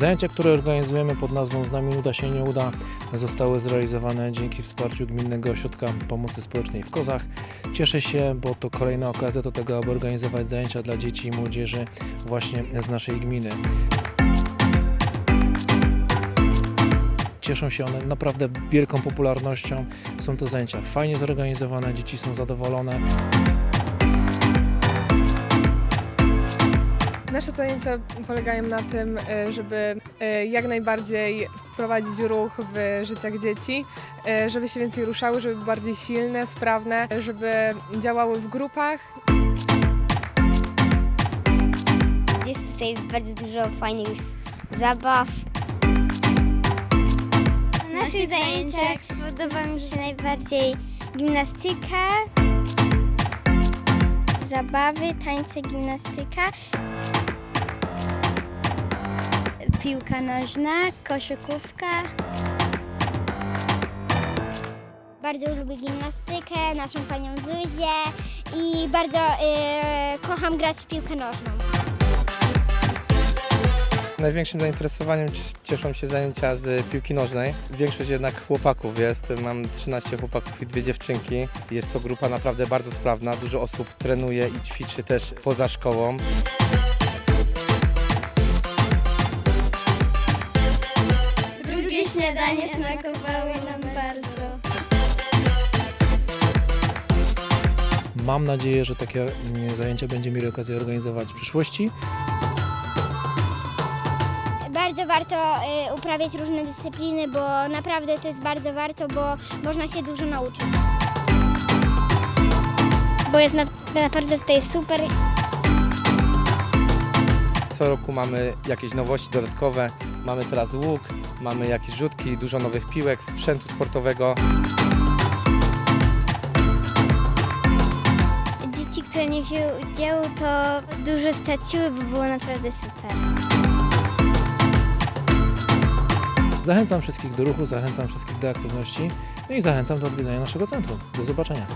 Zajęcia, które organizujemy pod nazwą Z nami uda się nie uda, zostały zrealizowane dzięki wsparciu Gminnego Ośrodka Pomocy Społecznej w Kozach. Cieszę się, bo to kolejna okazja do tego, aby organizować zajęcia dla dzieci i młodzieży właśnie z naszej gminy. Cieszą się one naprawdę wielką popularnością. Są to zajęcia fajnie zorganizowane, dzieci są zadowolone. Nasze zajęcia polegają na tym, e, żeby e, jak najbardziej wprowadzić ruch w życiach dzieci, e, żeby się więcej ruszały, żeby były bardziej silne, sprawne, żeby działały w grupach. Jest tutaj bardzo dużo fajnych zabaw. Na naszych zajęciach podoba mi się najbardziej gimnastyka, zabawy, tańce, gimnastyka, piłka nożna, koszykówka. Bardzo lubię gimnastykę, naszą panią Zuzię i bardzo y, kocham grać w piłkę nożną. Największym zainteresowaniem cieszą się zajęcia z piłki nożnej. Większość jednak chłopaków jest. Mam 13 chłopaków i dwie dziewczynki. Jest to grupa naprawdę bardzo sprawna. Dużo osób trenuje i ćwiczy też poza szkołą. Śniadanie smakowały nam bardzo. Mam nadzieję, że takie mm, zajęcia będziemy mieli okazję organizować w przyszłości. Bardzo warto y, uprawiać różne dyscypliny, bo naprawdę to jest bardzo warto, bo można się dużo nauczyć. Bo jest na, naprawdę tutaj super. Co roku mamy jakieś nowości dodatkowe. Mamy teraz łuk, mamy jakieś rzutki, dużo nowych piłek, sprzętu sportowego. Dzieci, które nie wzięły udziału, to dużo straciły, bo było naprawdę super. Zachęcam wszystkich do ruchu, zachęcam wszystkich do aktywności no i zachęcam do odwiedzenia naszego centrum. Do zobaczenia.